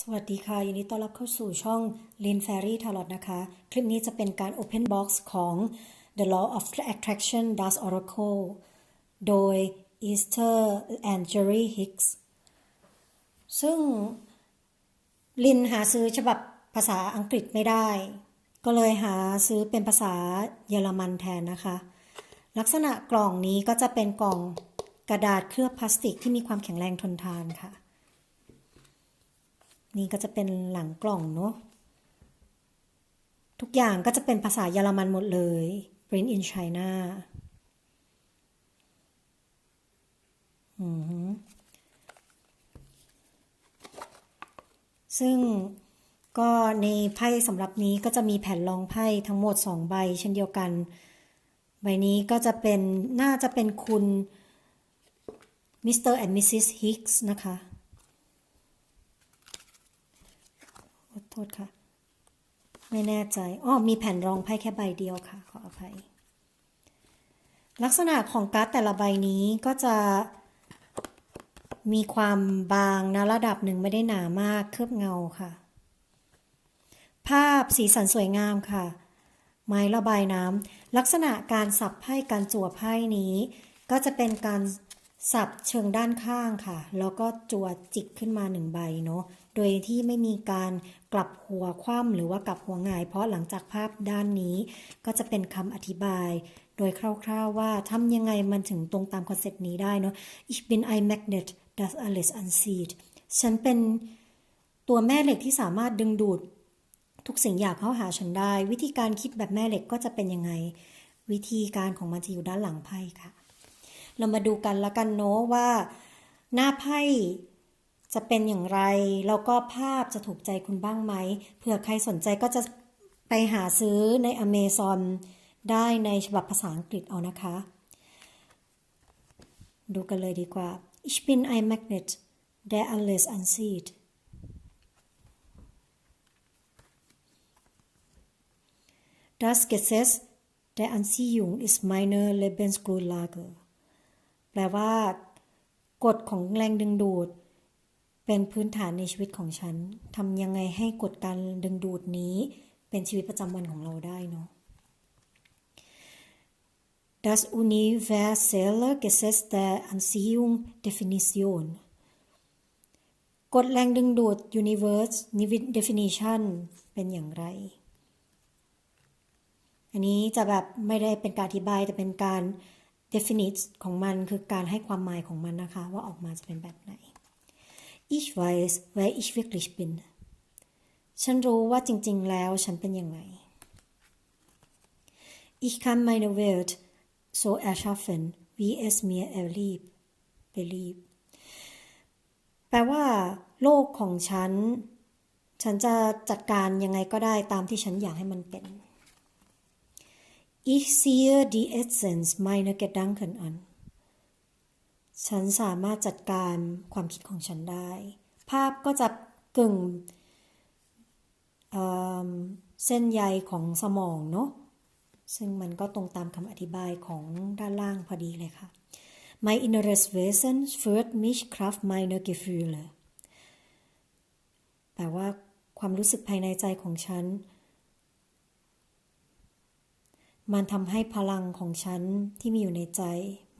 สวัสดีค่ะ ยินดีต้อนรับเข้าสู่ช่อง Lin Fairy Tarot นะคะ คลิปนี้จะเป็นการ Open Box ของ The Law of Attraction Dust Oracle โดย Easter and Jerry Hicks ซึ่งลินหาซื้อฉบับภาษาอังกฤษไม่ได้ ก็เลยหาซื้อเป็นภาษาเยอรมันแทนนะคะ ลักษณะกล่องนี้ก็จะเป็นกล่องกระดาษเคลือบพลาสติกที่มีความแข็งแรงทนทานค่ะ นี่ก็จะเป็นหลังกล่องเนาะทุกอย่างก็จะเป็นภาษาเยอรมันหมดเลย Print in China อือซึ่งก็ในไพ่สำหรับนี้ก็จะมีแผ่นรองไพ่ทั้งหมด 2 ใบ เช่นเดียวกัน ใบนี้ก็จะเป็นน่าจะเป็นคุณมิสเตอร์แอนด์มิสซิสฮิกส์นะคะ ขอ โทษค่ะ ไม่แน่ใจอ้อมีแผ่นรองไพ่แค่ใบเดียวค่ะ ขออภัย ลักษณะของการ์ดแต่ละใบนี้ก็จะมีความบางนะระดับหนึ่งไม่ได้หนามากเคลือบเงาค่ะ ภาพสีสันสวยงามค่ะ ไม้ระบายน้ำลักษณะการสับไพ่การจั่วไพ่นี้ ก็จะเป็นการสับเชิงด้านข้างค่ะ แล้วก็จั่วจิกขึ้นมาหนึ่งใบเนาะ โดยที่ไม่มีการกลับหัวคว่ำหรือว่ากลับหัวหงาย เพราะหลังจากภาพด้านนี้ก็จะเป็นคำอธิบาย โดยคร่าวๆว่าทำยังไงมันถึงตรงตามคอนเซปต์นี้ได้เนาะ Ich bin ein Magnet das alles anzieht ฉันเป็นตัวแม่เหล็กที่สามารถดึงดูด ทุกสิ่งอยางเข้าหาฉันได้ วิธีการคิดแบบแม่เหล็กก็จะเป็นยังไง วิธีการของมันจะอยู่ด้านหลังไพ่ค่ะ เรามาดูกันละกันเนาะว่า หน้าไพ่ จะเป็นอย่างไร แล้วก็ภาพจะถูกใจคุณบ้างไหมเผื่อใครสนใจก็จะไปหาซื้อในอเมซอนได้ในฉบับภาษาอังกฤษเอานะคะ ดูกันเลยดีกว่า Ich bin ein Magnet der alles anzieht Das Gesetz der Anziehung ist meine Lebensgrundlage แปลว่ากฎของแรงดึงดูด เป็นพื้นฐานในชีวิตของฉันทำยังไงให้กฎการดึงดูดนี้เป็นชีวิตประจำวันของเราได้เนาะ Das universelle Gesetz der Anziehung Definition กฎแรงดึงดูด Universe Definition เป็นอย่างไร อันนี้จะแบบไม่ได้เป็นการอธิบาย แต่เป็นการ definite ของมันคือการให้ความหมายของมันนะคะ ว่าออกมาจะเป็นแบบไหน Ich weiß wer ich wirklich bin ฉันรู้ว่าจริง ๆ แล้วฉันเป็นยังไง Ich kann meine Welt so erschaffen wie es mir erlieb belieb แปลว่า โลกของฉัน ฉันจะจัดการยังไงก็ได้ตามที่ฉันอยากให้มันเป็น Ich sehe die Essenz meiner Gedanken an ฉันสามารถจัดการความคิดของฉันได้ ภาพก็จะกึ่งเเส้นใยของสมองเนาะซึ่งมันก็ตรงตามคำอธิบายของด้านล่างพอดีเลยค่ะ Mein inneres Wesen führt mich Kraft meiner Gefühle แปลว่าความรู้สึกภายในใจของฉัน มันทำให้พลังของฉันที่มีอยู่ในใจ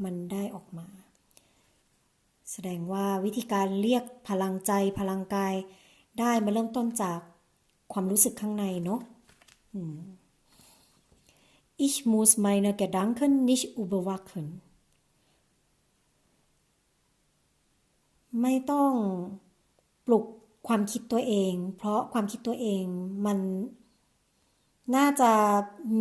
มันได้ออกมา แสดงว่าวิธีการเรียกพลังใจพลังกาย ได้มาเริ่มต้นจากความรู้สึกข้างในเนาะ Ich muss meine Gedanken nicht überwachen ไม่ต้องปลุกความคิดตัวเอง เพราะความคิดตัวเองมันน่าจะ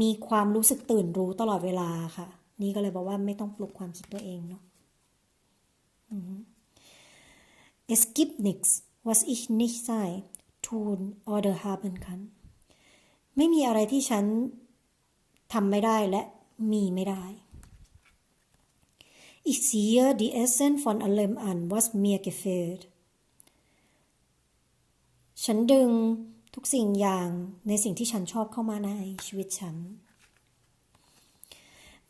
มีความรู้สึกตื่นรู้ตลอดเวลาค่ะ นี่ก็เลยบอกว่าไม่ต้องปลุกความคิดตัวเองเนาะ Es gibt nichts was ich nicht sei, tun oder haben kann ไม่มีอะไรที่ฉันทำไม่ได้และมีไม่ได้ Ich ziehe die Essen von allem an was mir gefällt ฉันดึงทุกสิ่งอย่างในสิ่งที่ฉันชอบเข้ามาในชีวิตฉัน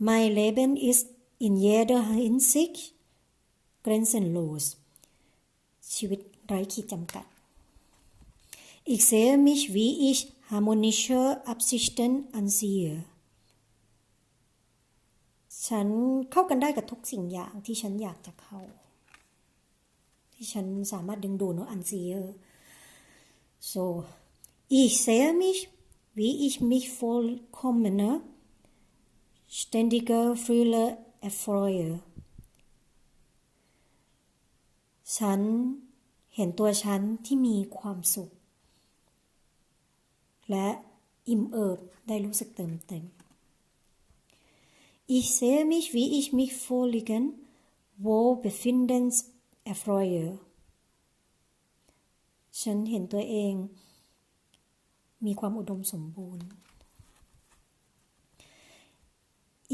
Mein Leben ist in jeder Hinsicht grenzenlos ชีวิตไร้ขีดจำกัด Ich sehe mich, wie ich harmonische Absichten ansehe. ฉันเข้ากันได้กับทุกสิ่งอย่างที่ฉันอยากจะเข้า ที่ฉันสามารถดึงดูดเนาะ ansehe so ich sehe mich wie ich mich vollkommener ständiger Fülle erfreue ฉันเห็นตัวฉันที่มีความสุข และอิ่มเอิบได้รู้สึกเติมเต็ม Ich sehe mich, wie ich mich vorliegen, wo befindens erfreue. ฉันเห็นตัวเอง มีความอุดมสมบูรณ์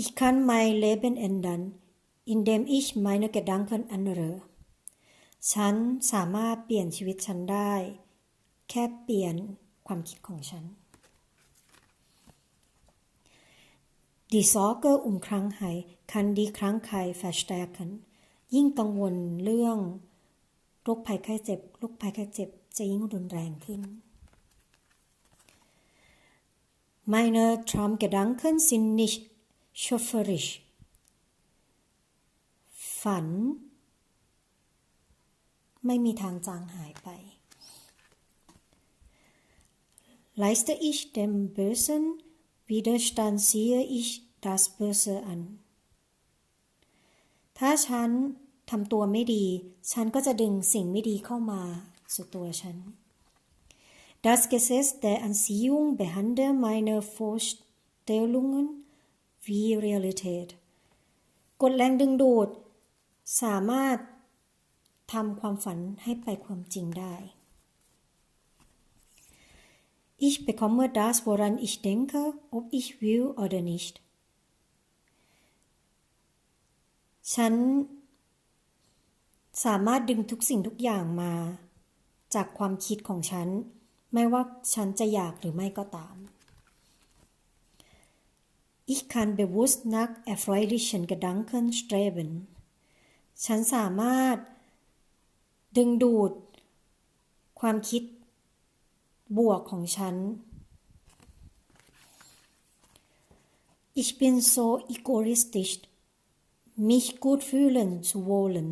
Ich kann mein Leben ändern, indem ich meine Gedanken ändere. ฉันสามารถเปลี่ยนชีวิตฉันได้ แค่เปลี่ยนความคิดของฉัน Die Sorge um Krankheit kann die Krankheit verstärken ยิ่งกังวลเรื่องโรคภัยไข้เจ็บโรคภัยไข้เจ็บจะยิ่งรุนแรงขึ้น Meine Traumgedanken sind nicht schöpferisch ฝัน ไม่มีทางจางหายไป Leiste ich dem Bösen Widerstand, ziehe ich das Böse an ถ้าฉันทำตัวไม่ดี ฉันก็จะดึงสิ่งไม่ดีเข้ามาสู่ตัวฉัน Das Gesetz der Anziehung behandelt meine Vorstellungen wie Realität กฎแรงดึงดูด สามารถ ทำความฝันให้ไปความจริงได้ Ich bekomme das, woran ich denke, ob ich will oder nicht. ฉันสามารถดึงทุกสิ่งทุกอย่างมา จากความคิดของฉัน ไม่ว่าฉันจะอยากหรือไม่ก็ตาม Ich kann bewusst nach erfreulichen Gedanken streben. ฉันสามารถ ดึงดูด ความคิด บวกของฉัน Ich bin so egoistisch, mich gut fühlen zu wollen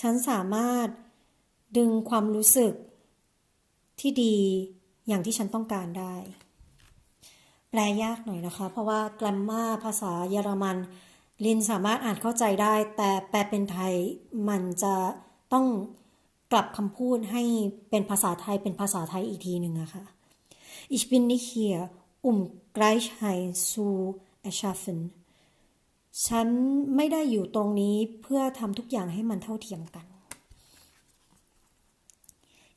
ฉันสามารถดึงความรู้สึกที่ดีอย่างที่ฉันต้องการได้ แปลยากหน่อยนะคะ เพราะว่าแกรมมาภาษาเยอรมัน ลินสามารถอ่านเข้าใจได้ แต่แปลเป็นไทยมันจะต้องกลับคำพูดให้เป็นภาษาไทยเป็นภาษาไทยอีกทีหนึ่งอะค่ะ Ich bin nicht hier um Gleichheit zu erschaffen ฉันไม่ได้อยู่ตรงนี้เพื่อทำทุกอย่างให้มันเท่าเทียมกัน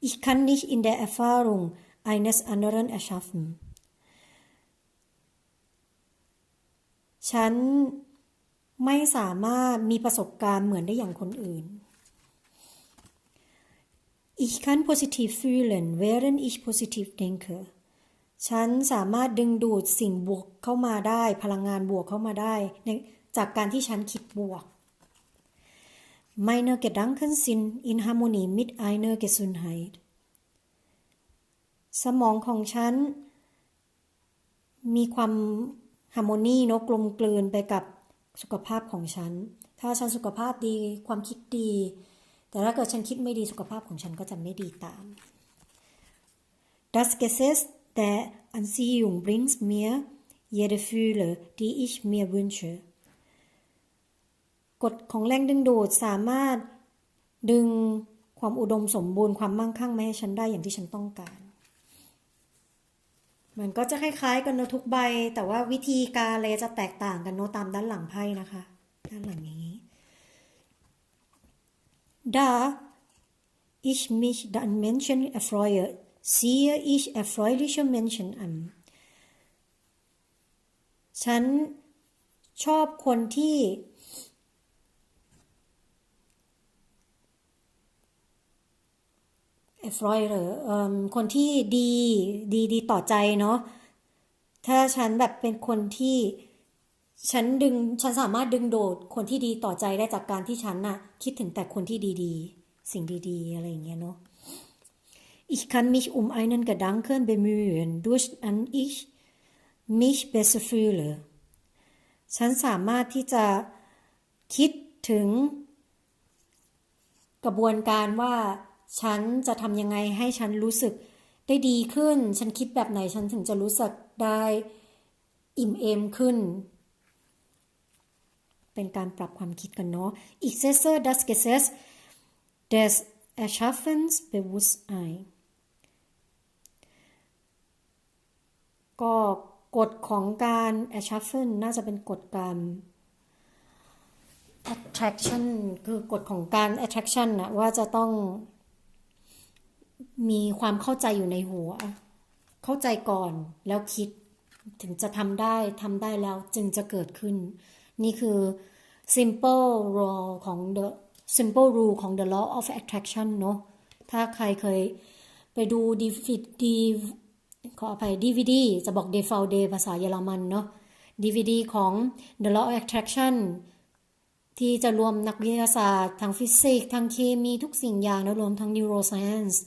Ich kann nicht in der Erfahrung eines anderen erschaffen ฉัน ไม่สามารถมีประสบการณ์เหมือนได้อย่างคนอื่น Ich kann positiv fühlen während ich positiv denke ฉันสามารถดึงดูดสิ่งบวกเข้ามาได้ พลังงานบวกเข้ามาได้ จากการที่ฉันคิดบวก Meine Gedanken sind in Harmonie mit einer Gesundheit สมองของฉัน มีความฮาร์โมนีเนอะกลมกลืนไปกับ สุขภาพของฉัน ถ้าฉันสุขภาพดีความคิดดี แต่ถ้าเกิดฉันคิดไม่ดีสุขภาพของฉันก็จะไม่ดีตาม Das Gesetz der Anziehung bringt mir jede Fühle, die ich mir wünsche. กฎของแรงดึงดูดสามารถดึงความอุดมสมบูรณ์ความมั่งคั่งมาให้ฉันได้อย่างที่ฉันต้องการ มันก็จะคล้ายๆ กันเนอะทุกใบ แต่ว่าวิธีการเลยจะแตกต่างกันเนอะตามด้านหลังไพ่นะคะ ด้านหลังนี้ Da ich mich an Menschen erfreue, ziehe ich erfreuliche Menschen an ฉันชอบคนที่ e f r o y หรือคนที่ดีดีดีต่อใจเนาะถ้าฉันแบบเป็นคนที่ฉันดึงฉันสามารถดึงโดดคนที่ดีต่อใจได้จากการที่ฉันน่ะ คิดถึงแต่คนที่ดีๆ สิ่งดีๆ อะไรอย่างเงี้ยเนาะ Ich kann mich um einen Gedanken bemühen, durch den ich mich besser fühle. ฉันสามารถที่จะคิดถึงกระบวนการว่า ฉันจะทำยังไงให้ฉันรู้สึกได้ดีขึ้น ฉันคิดแบบไหนฉันถึงจะรู้สึกได้อิ่มเอมขึ้น เป็นการปรับความคิดกันเนาะ Ich setze das Gesetz des Erschaffens Bewusstsein ก็กฎของการ erschaffen น่าจะเป็นกฎการ attraction คือกฎของการ attraction นะว่าจะต้อง มีความเข้าใจอยู่ในหัว เข้าใจก่อนแล้วคิด ถึงจะทำได้ทำได้แล้วจึงจะเกิดขึ้น นี่คือ simple rule ของ the simple rule ของ the law of attraction เนอะถ้าใครเคยไปดู DVD ขออภัย DVD จะบอก d e f a l d e ภาษาเยอรมันเนาะ DVD ของ the law of attraction ที่จะรวมนักวิทยาศาสตร์ทางฟิสิกส์ทางเคมีทุกสิ่งอย่างแล้วรวมทั้ง neuroscience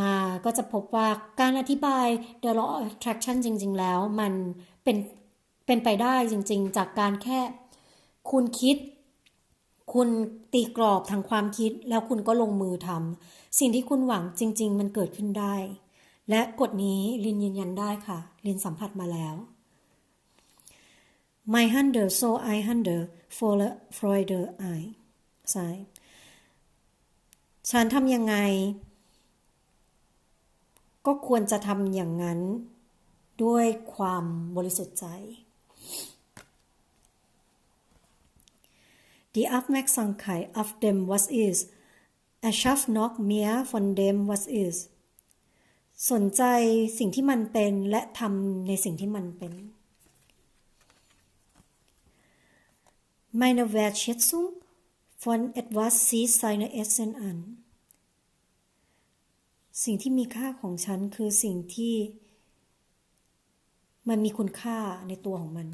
มาก็จะพบว่าการอธิบาย the law of attraction จริง ๆ แล้วมันเป็นเป็นไปได้จริง ๆ จากการแค่ คุณคิด คุณตีกรอบทางความคิดแล้วคุณก็ลงมือทำสิ่งที่คุณหวังจริง ๆ มันเกิดขึ้นได้ และกฎนี้ลินยืนยันได้ค่ะ ลินสัมผัสมาแล้ว My handle so I handle for Freud I ใช่ฉันทำยังไง ก็ควรจะทำอย่างนั้น ด้วยความบริสุทธิ์ใจ Die Aufmerksamkeit auf dem was ist erschafft noch mehr von dem was ist สนใจสิ่งที่มันเป็นและทำในสิ่งที่มันเป็น Meine Wertschätzung von etwas zieht seine Essen an สิ่งที่มีค่าของฉันคือสิ่งที่ มันมีคุณค่าในตัวของมัน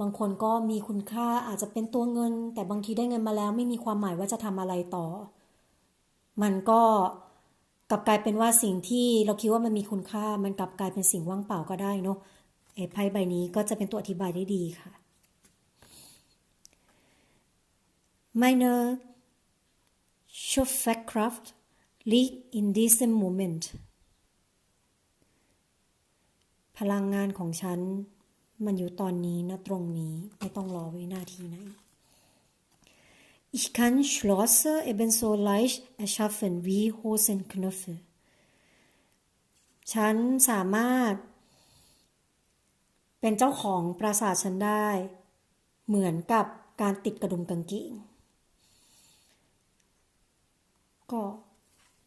บางคนก็มีคุณค่าอาจจะเป็นตัวเงิน แต่บางทีได้เงินมาแล้วไม่มีความหมายว่าจะทำอะไรต่อ มันก็กลับกลายเป็นว่าสิ่งที่เราคิดว่ามันมีคุณค่า มันกลับกลายเป็นสิ่งว่างเปล่าก็ได้เนาะไอ้ไพ่ใบนี้ก็จะเป็นตัวอธิบายได้ดีค่ะ Meine Schöpferkraft liegt in diesem Moment พลังงานของฉัน มันอยู่ตอนนี้นะตรงนี้ไม่ต้องรอวินาทีไหน Ich kann Schlösser ebenso leicht erschaffen wie Hosenknöpfe ฉันสามารถ เป็นเจ้าของปราสาทฉันได้ เหมือนกับการติดกระดุมกางเกงก็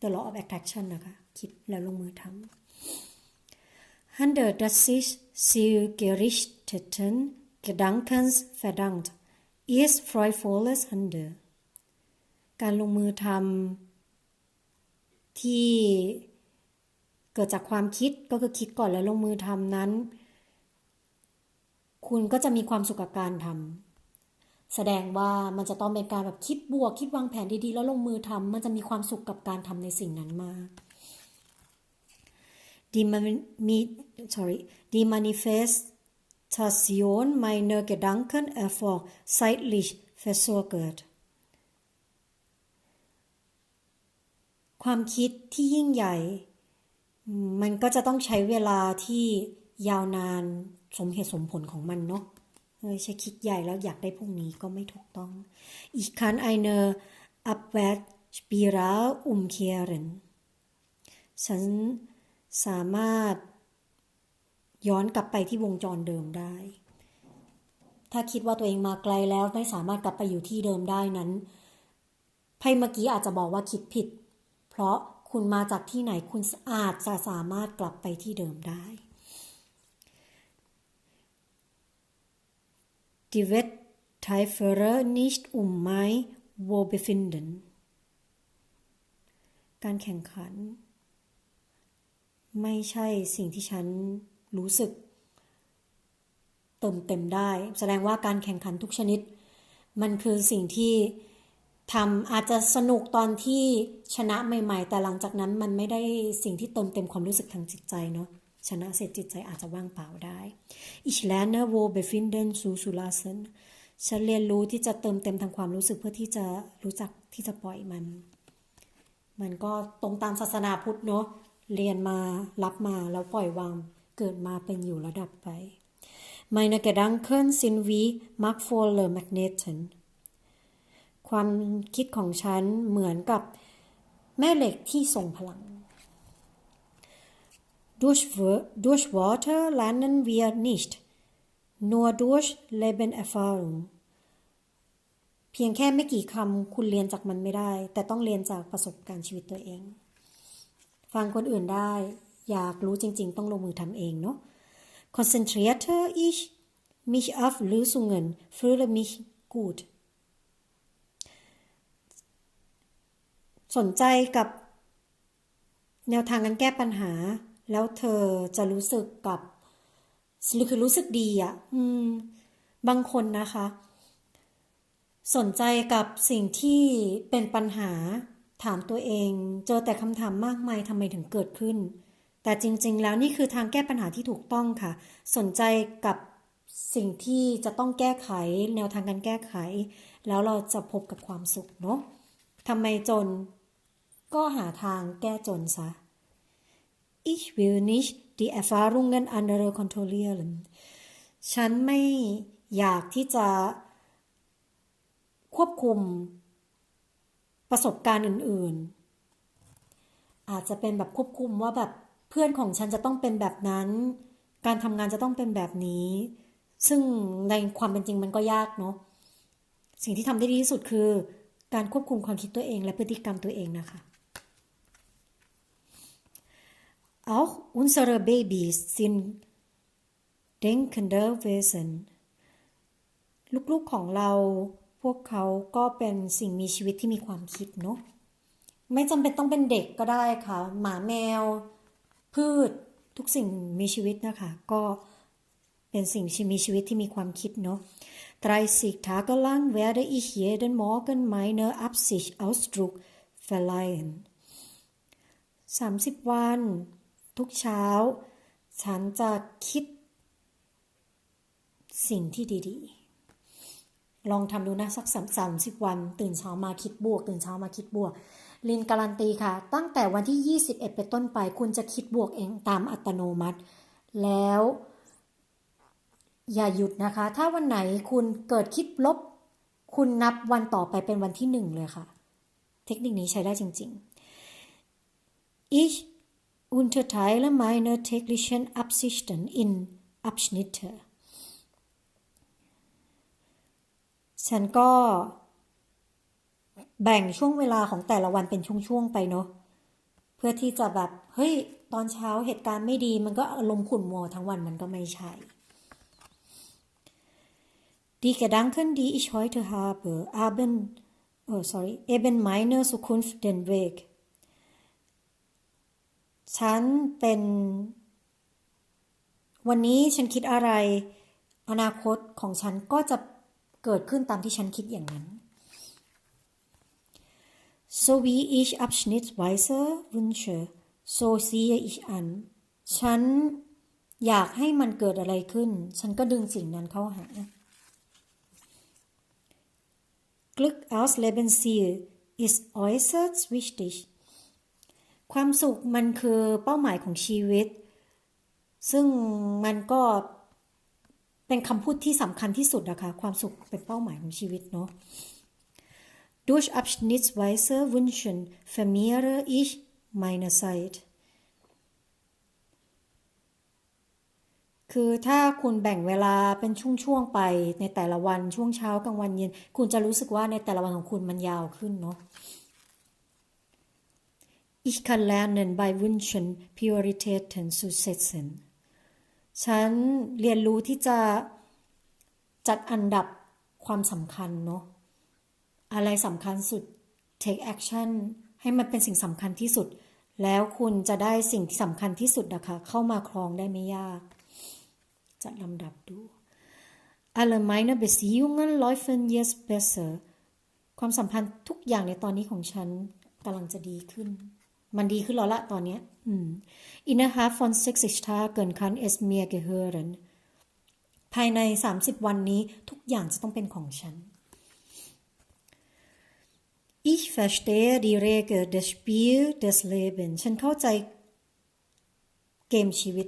the law of attraction นะคะ คิดแล้วลงมือทำ Handel das sich zielgerichteten Gedankens verdankt ist freudvolles Handel การลงมือทำที่เกิดจากความคิดก็คือคิดก่อนแล้วลงมือทำนั้น คุณก็จะมีความสุขกับการทำ แสดงว่ามันจะต้องเป็นการแบบคิดบวก คิดวางแผนดีๆ แล้วลงมือทำมันจะมีความสุขกับการทำในสิ่งนั้นมาก Die, sorry, die Manifestation meiner Gedanken erfolgt zeitlich verzögert ความคิดที่ยิ่งใหญ่ มันก็จะต้องใช้เวลาที่ยาวนานสมเหตุสมผลของมันเนาะ ไม่ใช่คิดใหญ่แล้วอยากได้พวกนี้ก็ไม่ถูกต้อง Ich kann eine Abwärtsspirale umkehren ฉันสามารถย้อนกลับไปที่วงจรเดิมได้ ถ้าคิดว่าตัวเองมาไกลแล้วไม่สามารถกลับไปอยู่ที่เดิมได้นั้น ไพ่เมื่อกี้อาจจะบอกว่าคิดผิด เพราะคุณมาจากที่ไหนคุณอาจจะสามารถกลับไปที่เดิมได้ Die Wetteiferer nicht um mein Wohlbefinden การแข่งขัน ไม่ใช่สิ่งที่ฉันรู้สึก เติมเต็มได้ แสดงว่าการแข่งขันทุกชนิด มันคือสิ่งที่ทำอาจจะสนุกตอนที่ชนะใหม่ ๆ แต่หลังจากนั้นมันไม่ได้สิ่งที่เติมเต็มความรู้สึกทางจิตใจเนาะ ชนะเสร็จจิตใจอาจจะว่างเปล่าได้ Ich lerne wo befinden zu zu lassen ฉันเรียนรู้ที่จะเติมเต็มทางความรู้สึกเพื่อที่จะรู้จักที่จะปล่อยมัน มันก็ตรงตามศาสนาพุทธเนาะ เรียนมารับมาแล้วปล่อยวาง เกิดมาเป็นอยู่ระดับไป Meine Gedanken sind wie machtvolle Magneten ความคิดของฉันเหมือนกับแม่เหล็กที่ทรงพลัง Durch, durch Worte lernen wir nicht, nur durch Lebenerfahrung เพียงแค่ไม่กี่คำคุณเรียนจากมันไม่ได้ แต่ต้องเรียนจากประสบการณ์ชีวิตตัวเอง ฟังคนอื่นได้ อยากรู้จริง ๆ ต้องลงมือทำเองเนาะ Konzentrierte ich mich auf Lösungen, fühle mich gut สนใจกับแนวทางการแก้ปัญหา แล้วเธอจะรู้สึกกับคือรู้สึกดีอะ่ะ อืม บางคนนะคะ สนใจกับสิ่งที่เป็นปัญหาถามตัวเอง เจอแต่คำถามมากมายทำไมถึงเกิดขึ้น แต่จริง ๆ แล้วนี่คือทางแก้ปัญหาที่ถูกต้องค่ะ สนใจกับสิ่งที่จะต้องแก้ไข แนวทางการแก้ไข แล้วเราจะพบกับความสุขเนาะทำไมจน ก็หาทางแก้จนซะ Ich will nicht die Erfahrungen anderer kontrollieren ฉันไม่อยากที่จะควบคุมประสบการณ์อื่น ๆ อาจจะเป็นแบบควบคุมว่าแบบเพื่อนของฉันจะต้องเป็นแบบนั้น การทำงานจะต้องเป็นแบบนี้ ซึ่งในความเป็นจริงมันก็ยากเนาะ สิ่งที่ทำได้ดีที่สุดคือ การควบคุมความคิดตัวเองและพฤติกรรมตัวเองนะคะ Auch unsere Babys sind denkende Wesen ลูกๆของเราพวกเขาก็เป็นสิ่งมีชีวิตที่มีความคิดเนาะไม่จำเป็นต้องเป็นเด็กก็ได้ค่ะ หมาแมว พืชทุกสิ่งมีชีวิตนะคะ ก็เป็นสิ่งมีชีวิตที่มีความคิดเนาะ 30 Tage lang werde ich jeden Morgen meine Absicht Ausdruck verleihen 30 วัน ทุกเช้า ฉันจะคิด สิ่งที่ดีๆ ลองทำดูนะสักสามสามสิบวัน ตื่นเช้ามาคิดบวก ตื่นเช้ามาคิดบวก ลินการันตีค่ะ ตั้งแต่วันที่ 21 เป็นต้นไป คุณจะคิดบวกเองตามอัตโนมัติ แล้วอย่าหยุดนะคะ ถ้าวันไหนคุณเกิดคิดลบ คุณนับวันต่อไปเป็นวันที่หนึ่งเลยค่ะ เทคนิคนี้ใช้ได้จริงๆ Ich unterteile meine täglichen Absichten in Abschnitte ฉันก็แบ่งช่วงเวลาของแต่ละวันเป็นช่วงๆไปเนาะเพื่อที่จะแบบเฮ้ยตอนเช้าเหตุการณ์ไม่ดี มันก็อารมณ์ขุ่นมัวทั้งวันมันก็ไม่ใช่ Die Gedanken, die ich heute habe, haben, oh sorry, eben meiner Zukunft den Weg. ฉันเป็น วันนี้ฉันคิดอะไร อนาคตของฉันก็จะเกิดขึ้นตามที่ฉันคิดอย่างนั้น so wie ich abschnittsweise wünsche so sehe ich an ฉันอยากให้มันเกิดอะไรขึ้น ฉันก็ดึงสิ่งนั้นเข้าหา Glück aus Lebensziel ist äußerst wichtig ความสุขมันคือเป้าหมายของชีวิต ซึ่งมันก็เป็นคำพูดที่สำคัญที่สุดนะคะความสุขเป็นเป้าหมายของชีวิตเนาะ Durch abschnittsweise Wünschen vermehre ich meine Zeit คือถ้าคุณแบ่งเวลาเป็นช่วงๆไปในแต่ละวันช่วงเช้ากลางวันเย็น คุณจะรู้สึกว่าในแต่ละวันของคุณมันยาวขึ้นเนาะ Ich kann lernen bei Wünschen Prioritäten zu setzen ฉันเรียนรู้ที่จะจัดอันดับความสำคัญเนาะ อะไรสำคัญสุด take action ให้มันเป็นสิ่งสำคัญที่สุด แล้วคุณจะได้สิ่งที่สำคัญที่สุดนะคะ เข้ามาครองได้ไม่ยาก จัดลำดับดู Alle meine Beziehungen laufen jetzt besser ความสัมพันธ์ทุกอย่างในตอนนี้ของฉันกำลังจะดีขึ้น มันดีขึ้นแล้วละตอนนี้อินเนอร์ฮาร์ฟอนเซ็กซิชทาเกินคันเอสเมียเกเฮอร์เรนภายใน 30 วันนี้ทุกอย่างจะต้องเป็นของฉัน Ich verstehe die Regel des Spiel des Lebens ฉันเข้าใจเกมชีวิต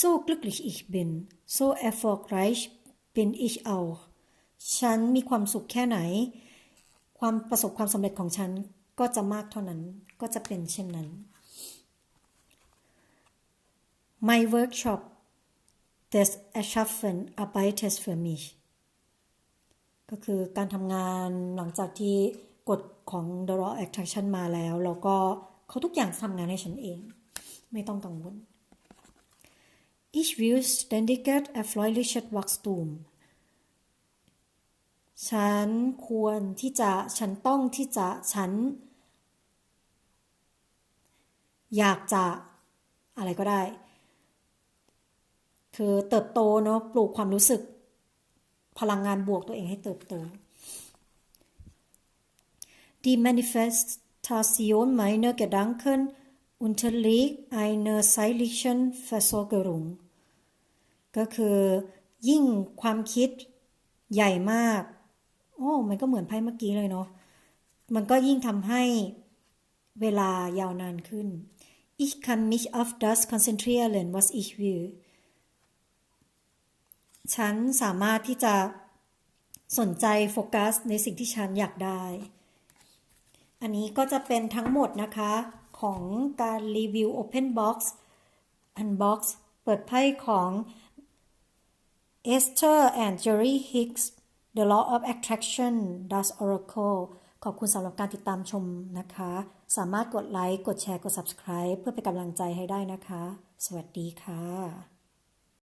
So glücklich ich bin so erfolgreich bin ich auch ฉันมีความสุขแค่ไหน ความประสบความสำเร็จของฉันก็จะมากเท่านั้นก็จะเป็นเช่นนั้น My workshop des Erschaffen arbeitet für mich ก็คือการทำงานหลังจากที่กฎของ The Law of Attraction มาแล้ว แล้วก็เขาทุกอย่างทำงานให้ฉันเอง ไม่ต้องกังวล Ich will ständiges erfreuliches Wachstum ฉันควรที่จะ ฉันต้องที่จะ ฉัน อยากจะ อะไรก็ได้ คือเติบโตเนาะ ปลูกความรู้สึก พลังงานบวกตัวเองให้เติบโต Die Manifestation meiner Gedanken unterliegt einer seitlichen Versorgung ก็คือยิ่งความคิดใหญ่มาก โอ้มันก็เหมือนไพ่เมื่อกี้เลยเนาะมันก็ยิ่งทำให้เวลายาวนานขึ้น Ich kann mich auf das konzentrieren was ich will ฉันสามารถที่จะสนใจโฟกัสในสิ่งที่ฉันอยากได้ อันนี้ก็จะเป็นทั้งหมดนะคะ ของการรีวิว Open Box Unbox เปิดไพ่ของ Esther and Jerry Hicks The Law of Attraction Das Oracle ขอบคุณสำหรับการติดตามชมนะคะ สามารถกดไลค์ กดแชร์ กด Subscribe เพื่อเป็นกำลังใจให้ได้นะคะ สวัสดีค่ะ